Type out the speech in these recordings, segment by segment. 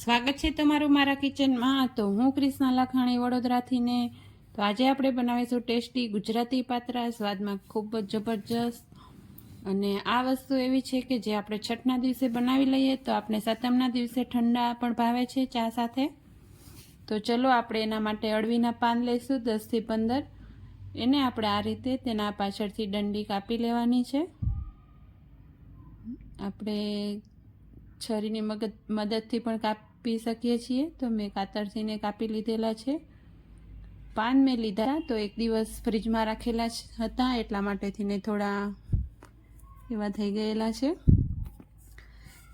સ્વાગત છે તમારું મારા કિચનમાં. તો હું ક્રિષ્ના લાખાણી વડોદરાથી ને તો આજે આપણે બનાવીશું ટેસ્ટી ગુજરાતી પાત્રા. સ્વાદમાં ખૂબ જ જબરજસ્ત. અને આ વસ્તુ એવી છે કે જે આપણે છઠના દિવસે બનાવી લઈએ તો આપણે સાતમના દિવસે ઠંડા પણ ભાવે છે ચા સાથે. તો ચલો આપણે એના માટે અળવીના પાન લઈશું દસથી પંદર. એને આપણે આ રીતે તેના પાછળથી દંડી કાપી લેવાની છે. આપણે છરીની મગજ મદદથી પણ કાપી શકીએ છીએ. તો મેં કાતરસીને કાપી લીધેલા છે. પાન મેં લીધા તો એક દિવસ ફ્રીજમાં રાખેલા હતા. એટલા માટેથી ને થોડા એવા થઈ ગયેલા છે.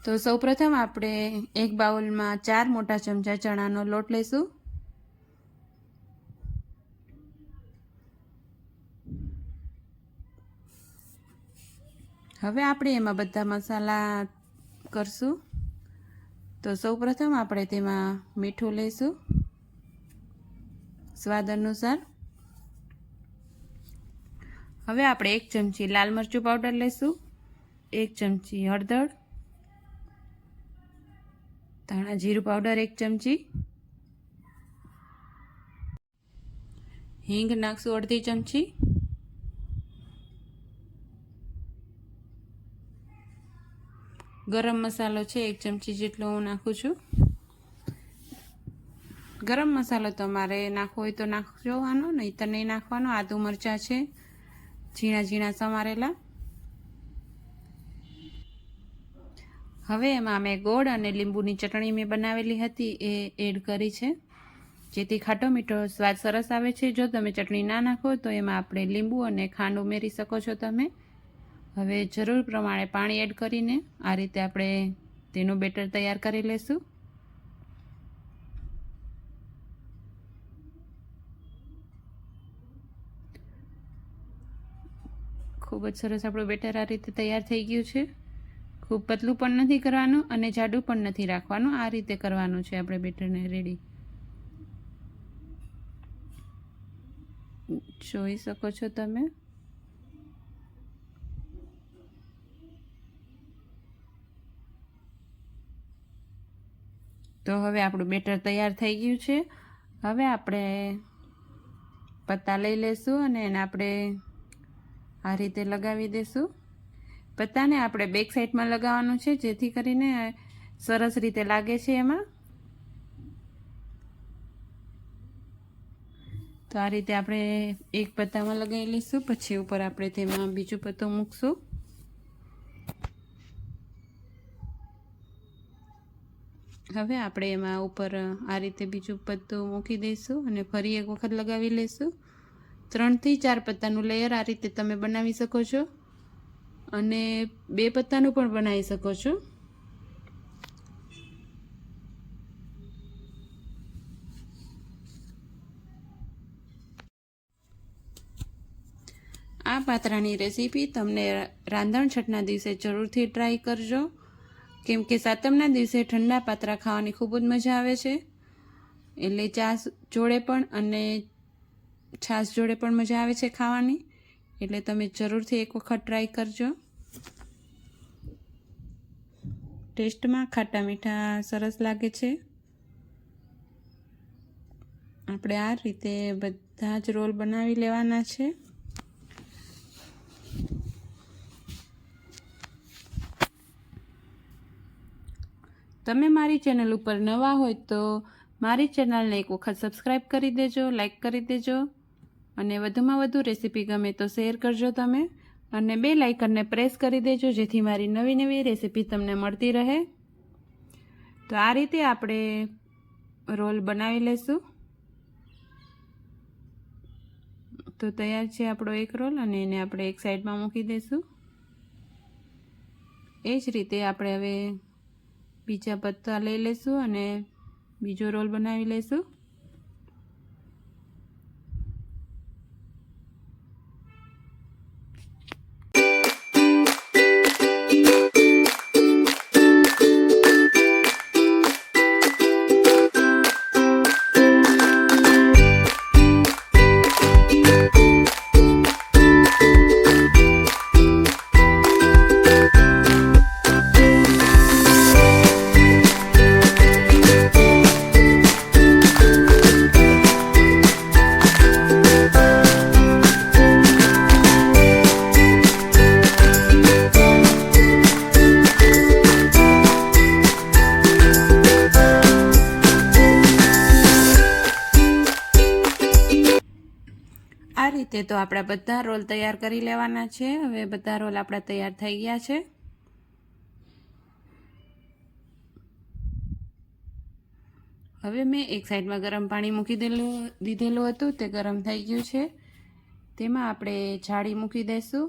તો સૌપ્રથમ આપણે એક બાઉલમાં ચાર મોટા ચમચા ચણાનો લોટ લઈશું હવે આપણે એમાં બધા મસાલા કરશું. તો સૌપ્રથમ આપણે તેમાં મીઠું લઈશું. સ્વાદ અનુસાર. હવે આપણે એક ચમચી લાલ મરચું પાવડર લઈશું, એક ચમચી હળદર, ધાણા જીરું પાવડર એક ચમચી, હિંગ નાખશું અડધી ચમચી ગરમ મસાલો છે, એક ચમચી જેટલો હું નાખું છું. ગરમ મસાલો તમારે નાખવો હોય તો નાખવાનો નહીં તો નહીં નાખવાનો. આદુ મરચાં છે, ઝીણા ઝીણા સમારેલા. હવે એમાં મેં ગોળ અને લીંબુની ચટણી મેં બનાવેલી હતી, એ એડ કરી છે. જેથી ખાટો મીઠો સ્વાદ સરસ આવે છે. જો તમે ચટણી ના નાખો તો એમાં આપણે લીંબુ અને ખાંડ ઉમેરી શકો છો તમે. હવે જરૂર પ્રમાણે પાણી એડ કરીને આ રીતે આપણે તેનું બેટર તૈયાર કરી લઈશું ખૂબ જ સરસ આપણું બેટર આ રીતે તૈયાર થઈ ગયું છે. ખૂબ પતલું પણ નથી કરવાનું અને જાડું પણ નથી રાખવાનું. આ રીતે કરવાનું છે આપણે બેટરને રેડી. જોઈ શકો છો તમે? તો હવે આપણું બેટર તૈયાર થઈ ગયું છે. હવે આપણે પત્તા લઈ લેશું અને એને આપણે આ રીતે લગાવી દઈશું પત્તાને આપણે બેક સાઈડમાં લગાવવાનું છે, જેથી કરીને સરસ રીતે લાગે છે એમાં. તો આ રીતે આપણે એક પત્તામાં લગાવી લઈશું પછી ઉપર આપણે તેમાં બીજું પત્તું મૂકશું. હવે આપણે એમાં ઉપર આ રીતે બીજું પત્તું મૂકી દઈશું અને ફરી એક વખત લગાવી લઈશું. ત્રણથી ચાર પત્તાનું લેયર આ રીતે તમે બનાવી શકો છો. અને બે પત્તાનું પણ બનાવી શકો છો. આ પાત્રાની રેસીપી તમને રાંધણ છઠના દિવસે જરૂરથી ટ્રાય કરજો. કેમ કે સાતમના દિવસે ઠંડા પાત્રા ખાવાની ખૂબ જ મજા આવે છે. એટલે ચાસ જોડે પણ અને છાશ જોડે પણ મજા આવે છે ખાવાની. એટલે તમે જરૂરથી એક વખત ટ્રાય કરજો. ટેસ્ટમાં ખાટા મીઠા સરસ લાગે છે. આપણે આ રીતે બધા જ રોલ બનાવી લેવાના છે. તમે મારી ચેનલ ઉપર નવા હોય તો મારી ચેનલને એક વખત સબસ્ક્રાઈબ કરી દેજો લાઇક કરી દેજો અને વધુમાં વધુ રેસીપી ગમે તો શેર કરજો તમે અને બે લાઇકનને પ્રેસ કરી દેજો જેથી મારી નવી નવી રેસીપી તમને મળતી રહે. તો આ રીતે આપણે રોલ બનાવી લઈશું તો તૈયાર છે આપણો એક રોલ અને એને આપણે એક સાઈડમાં મૂકી દઈશું એ જ રીતે આપણે હવે બીજા પત્તા લઈ લઈશું અને બીજો રોલ બનાવી લઈશું રીતે તો આપણા બધા રોલ તૈયાર કરી લેવાના છે. હવે બધા રોલ આપણા તૈયાર થઈ ગયા છે. હવે મેં એક સાઈડમાં ગરમ પાણી મૂકી દેલું, દીધેલું હતું, તે ગરમ થઈ ગયું છે. તેમાં આપણે જાળી મૂકી દઈશું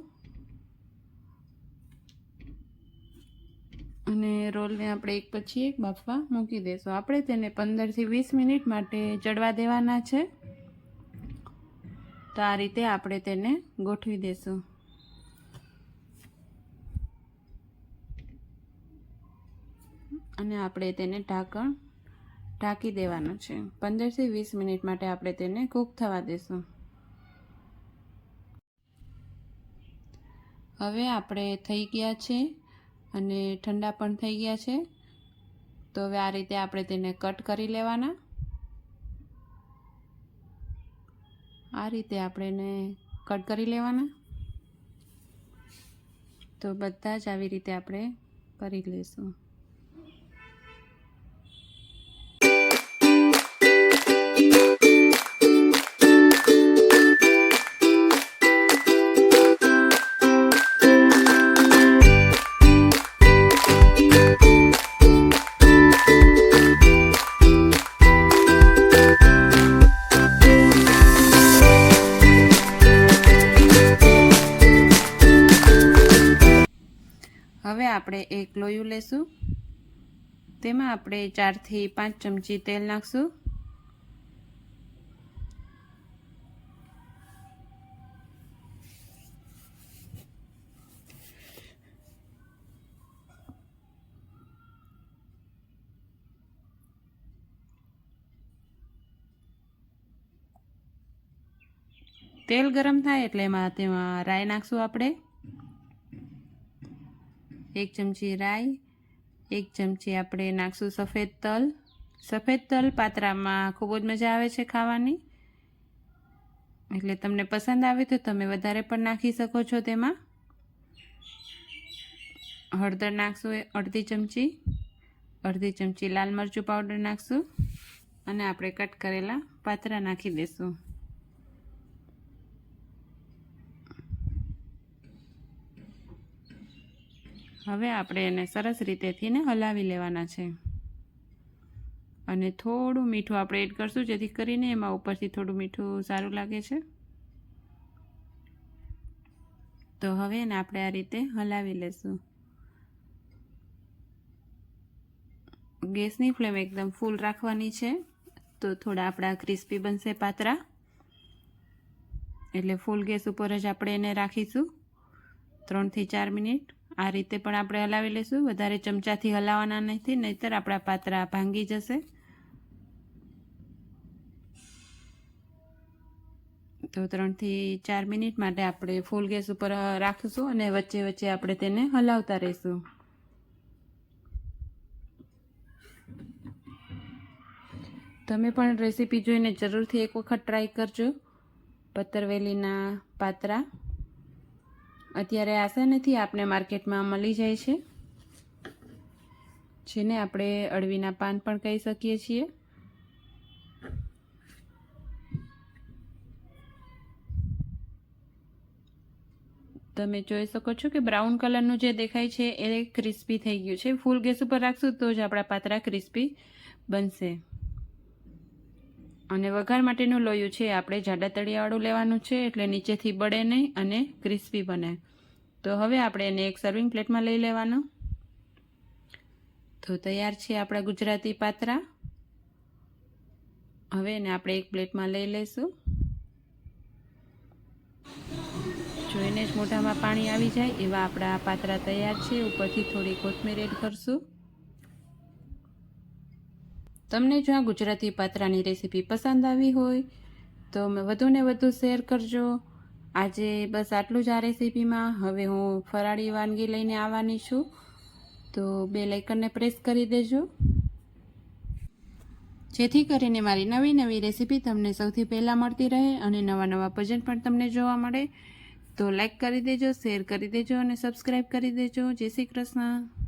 અને રોલને આપણે એક પછી એક બાફવા મૂકી દઈશું આપણે તેને પંદરથી વીસ મિનિટ માટે ચડવા દેવાના છે. તો આ રીતે આપણે તેને ગોઠવી દઈશું અને આપણે તેને ઢાંકણ ઢાંકી દેવાનું છે. પંદરથી વીસ મિનિટ માટે આપણે તેને કૂક થવા દઈશું હવે આપણે થઈ ગયા છે અને ઠંડા પણ થઈ ગયા છે. તો હવે આ રીતે આપણે તેને કટ કરી લેવાના. આ રીતે આપણે એને કટ કરી લેવાના. તો બધા જ આવી રીતે આપણે કરી લઈશું. લેશું તેમાં આપણે ચારથી પાંચ ચમચી તેલ નાખશું. તેલ ગરમ થાય એટલે એમાં તેમાં રાઈ નાખશું આપણે. એક ચમચી રાઈ એક ચમચી આપણે નાખશું સફેદ તલ. સફેદ તલ પાત્રામાં ખૂબ જ મજા આવે છે ખાવાની. એટલે તમને પસંદ આવે તો તમે વધારે પણ નાખી શકો છો તેમાં. હળદર નાખશું એ અડધી ચમચી. અડધી ચમચી લાલ મરચું પાવડર નાખશું. અને આપણે કટ કરેલા પાત્રા નાખી દઈશું હવે આપણે એને સરસ રીતેથીને હલાવી લેવાના છે. અને થોડું મીઠું આપણે એડ કરશું, જેથી કરીને એમાં ઉપરથી થોડું મીઠું સારું લાગે છે. તો હવે એને આપણે આ રીતે હલાવી લેશું. ગેસની ફ્લેમ એકદમ ફૂલ રાખવાની છે, તો થોડા આપણા ક્રિસ્પી બનશે પાતરા. એટલે ફૂલ ગેસ ઉપર જ આપણે એને રાખીશું. ત્રણથી ચાર મિનિટ. આ રીતે પણ આપણે હલાવી લઈશું. વધારે ચમચાથી હલાવવાના નથી, નહીતર આપણા પાત્રા ભાંગી જશે. તો ત્રણથી ચાર મિનિટ માટે આપણે ફૂલ ગેસ ઉપર રાખીશું અને વચ્ચે વચ્ચે આપણે તેને હલાવતા રહીશું. તમે પણ રેસીપી જોઈને જરૂરથી એક વખત ટ્રાય કરજો. પત્તરવેલીના પાત્રા. અત્યારે આસાનીથી આપણે માર્કેટમાં મળી જાય છે. જેને આપણે અળવીના પાન પણ કહી શકીએ છીએ. તમે જોઈ શકો છો કે બ્રાઉન કલરનું જે દેખાય છે એ ક્રિસ્પી થઈ ગયું છે. ફૂલ ગેસ ઉપર રાખશું તો જ આપણા પાતરા ક્રિસ્પી બનશે. અને વઘાર માટેનું લોયું છે. આપણે જાડા તળિયાવાળું લેવાનું છે એટલે નીચેથી બળે નહીં અને ક્રિસ્પી બને. તો હવે આપણે એને એક સર્વિંગ પ્લેટમાં લઈ લેવાનો. તો તૈયાર છે આપણા ગુજરાતી પાત્રા. હવે એને આપણે એક પ્લેટમાં લઈ લઈશું. જોઈને જ મોઢામાં પાણી આવી જાય એવા આપણા પાત્રા તૈયાર છે. ઉપરથી થોડી કોથમીર એડ કરશું. તમને જો આ ગુજરાતી પાત્રાની રેસીપી પસંદ આવી હોય તો વધુને વધુ શેર કરજો. આજે બસ આટલું જ આ રેસીપીમાં હવે હું ફરાળી વાનગી લઈને આવવાની છું. તો બે લાઇકનને પ્રેસ કરી દેજો. જેથી કરીને મારી નવી નવી રેસીપી તમને સૌથી પહેલાં મળતી રહે અને નવા નવા ભજન પણ તમને જોવા મળે. તો લાઇક કરી દેજો, શેર કરી દેજો અને સબસ્ક્રાઈબ કરી દેજો. જય શ્રી કૃષ્ણ.